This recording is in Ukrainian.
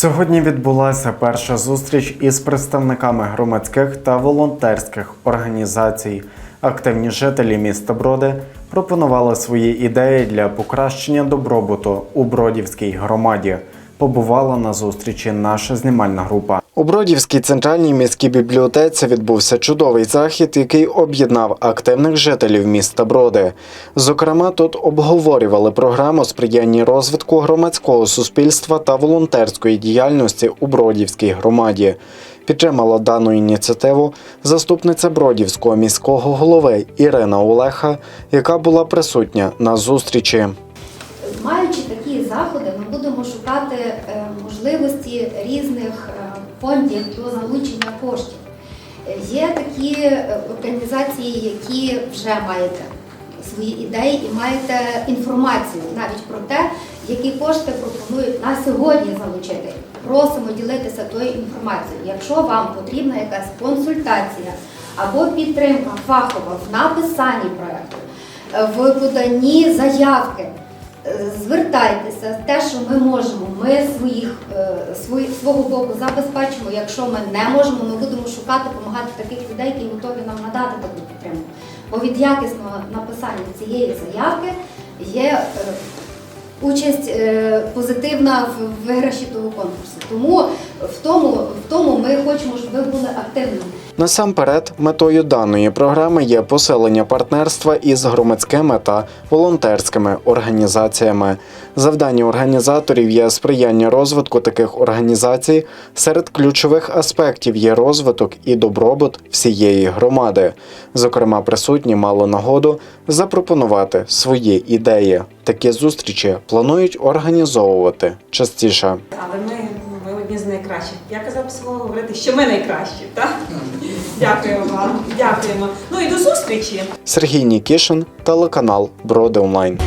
Сьогодні відбулася перша зустріч із представниками громадських та волонтерських організацій. Активні жителі міста Броди пропонували свої ідеї для покращення добробуту у Бродівській громаді. Побувала на зустрічі наша знімальна група. У Бродівській центральній міській бібліотеці відбувся чудовий захід, який об'єднав активних жителів міста Броди. Зокрема, тут обговорювали програму сприяння розвитку громадського суспільства та волонтерської діяльності у Бродівській громаді. Підтримала дану ініціативу заступниця Бродівського міського голови Ірина Олеха, яка була присутня на зустрічі. Маючи такі заходи, ми будемо шукати е, можливості різних е, фондів до залучення коштів. Е, Є такі е, організації, які вже маєте свої ідеї і маєте інформацію навіть про те, які кошти пропонують на сьогодні залучити. Просимо ділитися тою інформацією. Якщо вам потрібна якась консультація або підтримка фахова в написанні проекту, е, в поданні заявки. Е, Звертайтеся, те, що ми можемо, ми своїх е, свої, свого боку забезпечимо. Якщо ми не можемо, ми будемо шукати, допомагати таких людей, які готові нам надати таку підтримку. Бо від якісного написання цієї заявки є е, участь позитивна в виграші того конкурсу. Тому в тому, тому ми хочемо, щоб ви були активними. Насамперед, метою даної програми є посилення партнерства із громадськими та волонтерськими організаціями. Завдання організаторів є сприяння розвитку таких організацій. Серед ключових аспектів є розвиток і добробут всієї громади. Зокрема, присутні мали нагоду запропонувати свої ідеї. Такі зустрічі планують організовувати частіше. Але ми, найкращих. Я казав слово говорити, що ми найкращі, так? Дякуємо вам, дякуємо. Ну і до зустрічі! Сергій Нікішин, телеканал Броди Онлайн.